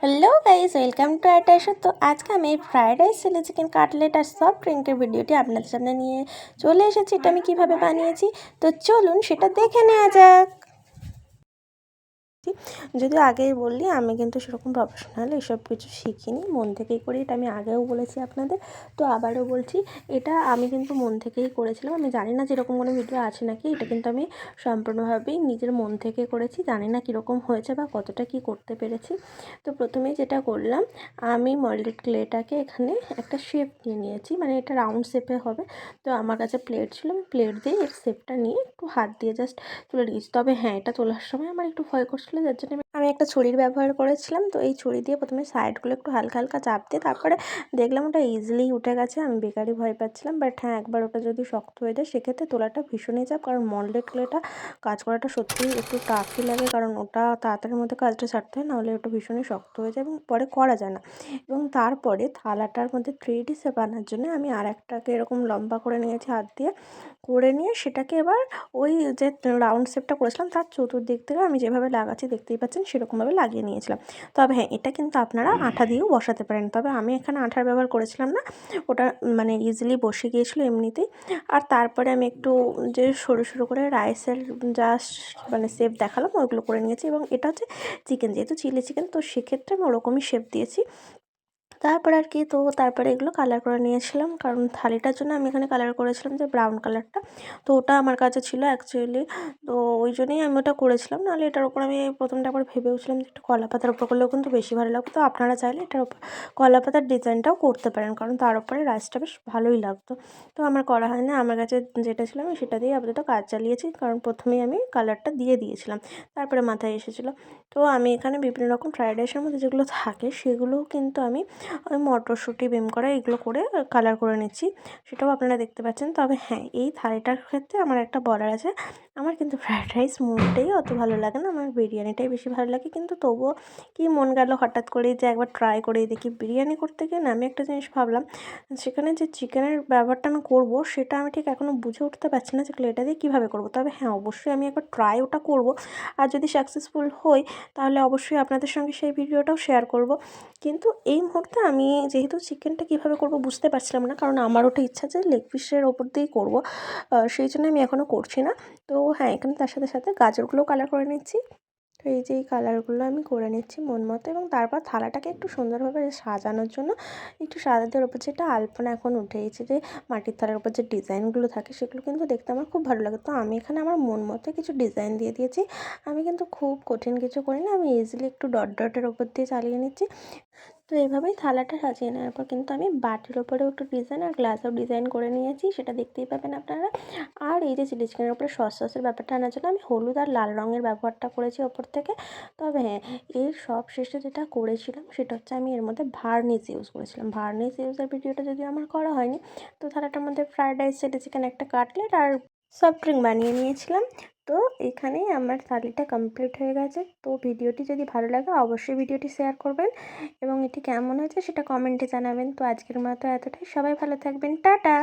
Hello guys welcome to অ্যাটাশো তো আজকে আমি fried rice chilli chicken cutlet আর সফট ড্রিঙ্কের ভিডিওটি আপনাদের সামনে নিয়ে চলে এসেছি। এটা আমি কীভাবে বানিয়েছি? তো চলুন সেটা দেখে নেওয়া যাক। যদি আগেই বললি, আমি কিন্তু সেরকম প্রফেশনাল এসব কিছু শিখিনি। মন থেকেই করি, এটা আমি আগেও বলেছি আপনাদের। তো আবারও বলছি, এটা আমি কিন্তু মন থেকেই করেছিলাম। আমি জানি না যেরকম কোনো ভিডিও আছে নাকি, এটা কিন্তু আমি সম্পূর্ণভাবেই নিজের মন থেকে করেছি। জানি না কীরকম হয়েছে বা কতটা কি করতে পেরেছি। তো প্রথমে যেটা করলাম, আমি মল্ডেড ক্লেটাকে এখানে একটা শেপ নিয়ে নিয়েছি। মানে এটা রাউন্ড শেপে হবে। তো আমার কাছে প্লেট ছিল, আমি প্লেট দিয়ে এর শেপটা নিয়ে একটু হাত দিয়ে জাস্ট তুলে দিয়েছি তবে হ্যাঁ এটা তোলার সময় আমার একটু ভয় করছিল ছিল যার জন্য আমি একটা ছুরির ব্যবহার করেছিলাম, তো এই ছুরি দিয়ে প্রথমে সাইডগুলো একটু হালকা হালকা চাপ দিয়ে তারপরে দেখলাম ওটা ইজিলি উঠে গেছে, আমি বেকারই ভয় পাচ্ছিলাম। বাট হ্যাঁ একবার ওটা যদি শক্ত হয়ে যায়, সেক্ষেত্রে তোলাটা ভীষণই চাপ, কারণ মল্ডেড ক্লেটা কাজ করাটা সত্যিই একটু টাফই লাগে, কারণ ওটা তাড়াতাড়ির মধ্যে কাজটা ছাড়তে হয়, নাহলে ওটা ভীষণই শক্ত হয়ে যায় এবং পরে করা যায় না। এবং তারপরে থালাটার মধ্যে থ্রি ডি শেপ আনার জন্য আমি আর একটাকে এরকম লম্বা করে নিয়েছি হাত দিয়ে, করে নিয়ে সেটাকে এবার ওই যে রাউন্ড শেপটা করেছিলাম, তার চতুর্দিক থেকে আমি যেভাবে লাগাচ্ছি দেখতেই পাচ্ছেন সেরকমভাবে লাগিয়ে নিয়েছিলাম। তবে হ্যাঁ এটা কিন্তু আপনারা আঠা দিয়েও বসাতে পারেন। তবে আমি এখানে আঠার ব্যবহার করেছিলাম না। ওটা মানে ইজিলি বসে গিয়েছিল এমনিতেই। আর তারপরে আমি একটু যে সরু সরু করে রাইসের জাস্ট মানে শেপ দেখালাম, ওইগুলো করে নিয়েছি। এবং এটা হচ্ছে চিকেন যেহেতু চিলি চিকেন তো সেক্ষেত্রে আমি ওরকমই শেপ দিয়েছি। তারপরে আর কি, তো তারপরে এগুলো কালার করে নিয়েছিলাম। কারণ থালিটার জন্য আমি এখানে কালার করেছিলাম যে ব্রাউন কালারটা তো ওটা আমার কাছে ছিল অ্যাকচুয়ালি তো ওই জন্যই আমি ওটা করেছিলাম। নাহলে এটার ওপর আমি প্রথমটা একবার ভেবেওছিলাম যে একটু কলা পাতার ওপর করলেও কিন্তু বেশি ভালো লাগতো। আপনারা চাইলে এটার ওপর কলা পাতার ডিজাইনটাও করতে পারেন। কারণ তার উপরে রাইসটা বেশ ভালোই লাগতো। তো আমার করা হয় না আমার কাছে যেটা ছিল আমি সেটা দিয়ে আপাতত কাজ চালিয়েছি। কারণ প্রথমেই আমি কালারটা দিয়ে দিয়েছিলাম। তারপরে মাথায় এসেছিল। তো আমি এখানে বিভিন্ন রকম ফ্রাইড রাইসের মধ্যে যেগুলো থাকে, সেগুলোও কিন্তু আমি ওই মটরশুঁটি বেম করা এগুলো করে কালার করে নিচ্ছি। সেটাও আপনারা দেখতে পাচ্ছেন। তবে হ্যাঁ এই থালিটার ক্ষেত্রে আমার একটা বলার আছে। আমার কিন্তু ফ্রায়েড রাইস মোটেই অত ভালো লাগে না। আমার বিরিয়ানিটাই বেশি ভালো লাগে। কিন্তু তবুও কি মন গেল হঠাৎ করেই যে একবার ট্রাই করে দেখি বিরিয়ানি করতে গিয়ে না, আমি একটা জিনিস ভাবলাম, সেখানে যে চিকেনের ব্যবহারটা আমি করব, সেটা আমি ঠিক এখনও বুঝে উঠতে পারছি না যে এটা দিয়ে কীভাবে করব। তবে হ্যাঁ অবশ্যই আমি একবার ট্রাই ওটা করব। আর যদি সাকসেসফুল হই, তাহলে অবশ্যই আপনাদের সঙ্গে সেই ভিডিওটাও শেয়ার করব। কিন্তু এই মুহূর্তে আমি যেহেতু চিকেনটা কীভাবে করব বুঝতে পারছিলাম না। কারণ আমার ওটা ইচ্ছা যে লেগ পিসের ওপর দিয়েই করব। সেই জন্য আমি এখনও করছি না। তো হ্যাঁ এখানে তার সাথে সাথে গাজরগুলোও কালার করে নিচ্ছি। তো এই যে এই কালারগুলো আমি করে নিচ্ছি মন মতো এবং তারপর থালাটাকে একটু সুন্দরভাবে সাজানোর জন্য একটু সাজাদের ওপর যেটা আলপনা এখন উঠেছে যে মাটির থালার ওপর যে ডিজাইনগুলো থাকে সেগুলো কিন্তু দেখতে আমার খুব ভালো লাগে। তো আমি এখানে আমার মন মতো কিছু ডিজাইন দিয়ে দিয়েছি। আমি কিন্তু খুব কঠিন কিছু করি না আমি ইজিলি একটু ডট ডটের ওপর দিয়ে চালিয়ে নিচ্ছি। তো এভাবেই থালাটা সাজিয়ে নেওয়ার পর কিন্তু আমি বাটির ওপরেও একটু ডিজাইন আর গ্লাসেও ডিজাইন করে নিয়েছি, সেটা দেখতেই পাবেন আপনারা। আর এই যে চিলি চিকেনের উপরে সস সসের ব্যাপারটা আনার জন্য আমি হলুদ আর লাল রঙের ব্যবহারটা করেছি ওপর থেকে। তবে হ্যাঁ এর সব শেষে যেটা করেছিলাম সেটা হচ্ছে আমি এর মধ্যে ভার্নিস ইউজ করেছিলাম। ভার্নিস ইউজের ভিডিওটা যদি আমার করা হয়নি, তো থালাটার মধ্যে ফ্রায়েড রাইস চিলি চিকেন একটা কাটলেট আর সফট ড্রিঙ্ক বানিয়ে নিয়েছিলাম। তো এখানেই আমার থালিটা কমপ্লিট হয়ে গেছে। তো ভিডিওটি যদি ভালো লাগে অবশ্যই ভিডিওটি শেয়ার করবেন এবং এটি কেমন হয়েছে সেটা কমেন্টে জানাবেন। তো আজকের মতো এতটাই। সবাই ভালো থাকবেন। টাটা!